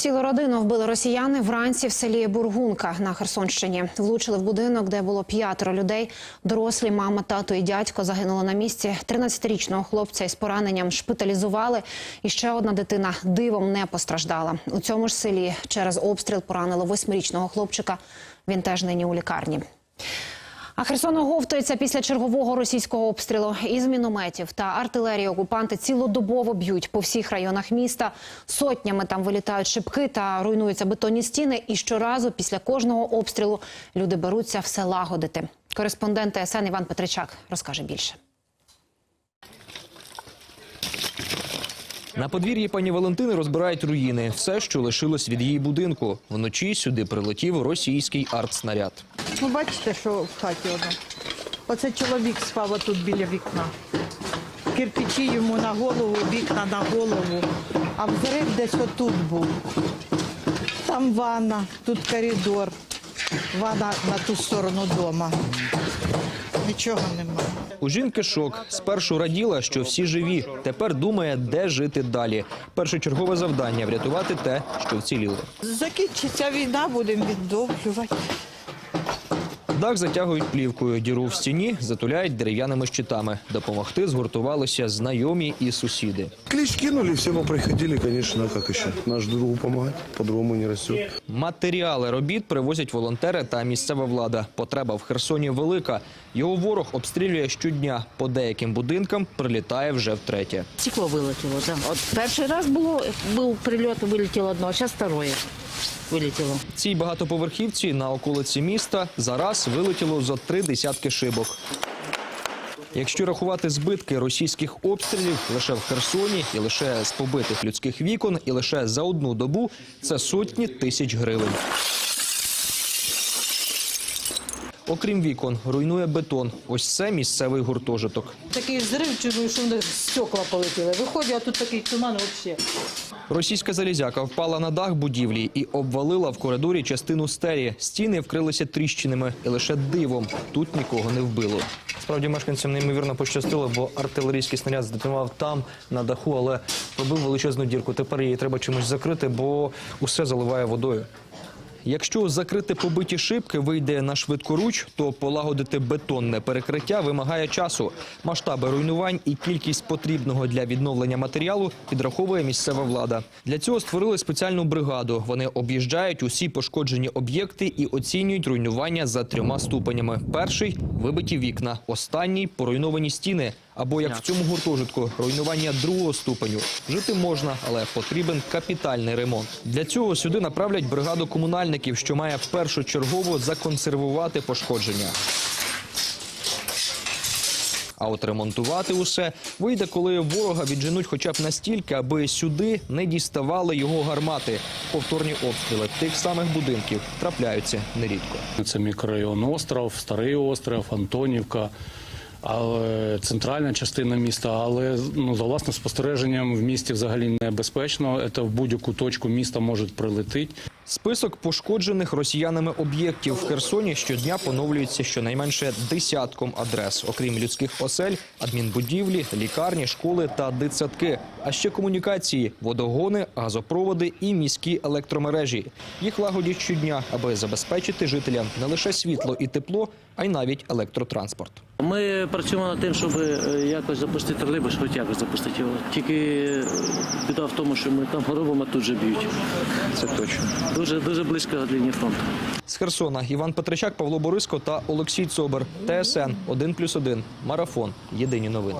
Цілу родину вбили росіяни вранці в селі Бургунка на Херсонщині. Влучили в будинок, де було п'ятеро людей. Дорослі, мама, тато і дядько загинули на місці. 13-річного хлопця із пораненням шпиталізували. І ще одна дитина дивом не постраждала. У цьому ж селі через обстріл поранило восьмирічного хлопчика. Він теж нині у лікарні. А Херсон оговтується після чергового російського обстрілу із мінометів та артилерії. Окупанти цілодобово б'ють по всіх районах міста. Сотнями там вилітають шибки та руйнуються бетонні стіни. І щоразу після кожного обстрілу люди беруться все лагодити. Кореспондент ТСН Іван Петричак розкаже більше. На подвір'ї пані Валентини розбирають руїни. Все, що лишилось від її будинку. Вночі сюди прилетів російський артснаряд. Ну, бачите, що в хаті воно. Оце чоловік спав тут біля вікна. Кирпичі йому на голову, вікна на голову. А взрив десь отут був. Там ванна, тут коридор. Ванна на ту сторону дома. Нічого немає. У жінки шок. Спершу раділа, що всі живі. Тепер думає, де жити далі. Першочергове завдання врятувати те, що вціліло. Закінчиться війна, будемо відновлювати. Дах затягують плівкою. Діру в стіні затуляють дерев'яними щитами. Допомогти згуртувалися знайомі і сусіди. Клич кинули, мы приходили, конечно, как еще. Наш другу помогать, по-другому не растет. Матеріали робіт привозять волонтери та місцева влада. Потреба в Херсоні велика. Його ворог обстрілює щодня. По деяким будинкам прилітає вже втретє. Стекло вилетіло, так. От перший раз було, був прильот, вилетіло одно, а зараз второе вилетіло. Цій багатоповерхівці на околиці міста зараз вилетіло за три десятки шибок. Якщо рахувати збитки російських обстрілів лише в Херсоні і лише з побитих людських вікон, і лише за одну добу це сотні тисяч гривень. Окрім вікон, руйнує бетон. Ось це місцевий гуртожиток. Такий взрив чую, що в них стекла полетіли. Виходять, а тут такий туман взагалі. Російська залізяка впала на дах будівлі і обвалила в коридорі частину стелі. Стіни вкрилися тріщинами, і лише дивом тут нікого не вбило. Справді мешканцям неймовірно пощастило, бо артилерійський снаряд здетонував там на даху, але пробив величезну дірку. Тепер її треба чимось закрити, бо усе заливає водою. Якщо закрити побиті шибки вийде на швидкоруч, то полагодити бетонне перекриття вимагає часу. Масштаби руйнувань і кількість потрібного для відновлення матеріалу підраховує місцева влада. Для цього створили спеціальну бригаду. Вони об'їжджають усі пошкоджені об'єкти і оцінюють руйнування за трьома ступенями: перший вибиті вікна, останній поруйновані стіни. Або як в цьому гуртожитку руйнування другого ступеню. Жити можна, але потрібен капітальний ремонт. Для цього сюди направлять бригаду комунальників, що має першочергово законсервувати пошкодження. А от ремонтувати усе вийде, коли ворога відженуть хоча б настільки, аби сюди не діставали його гармати. Повторні обстріли тих самих будинків трапляються нерідко. Це мікрорайон Остров, Старий Остров, Антонівка, але центральна частина міста. Але ну за власним спостереженням в місті взагалі небезпечно. Це в будь-яку точку міста можуть прилетіти. Список пошкоджених росіянами об'єктів в Херсоні щодня поновлюється щонайменше десятком адрес, окрім людських осель, адмінбудівлі, лікарні, школи та дитсадки, а ще комунікації, водогони, газопроводи і міські електромережі. Їх лагодять щодня, аби забезпечити жителям не лише світло і тепло, а й навіть електротранспорт. Ми працюємо над тим, щоб е, якось запустити тролейбус, хоч якось запустити його. Тільки е, біда в тому, що ми там робимо, а тут же б'ють. Це точно. Дуже дуже близько від лінії фронту. З Херсона Іван Петричак, Павло Бориско та Олексій Цобер. ТСН 1+,1. Марафон. Єдині новини.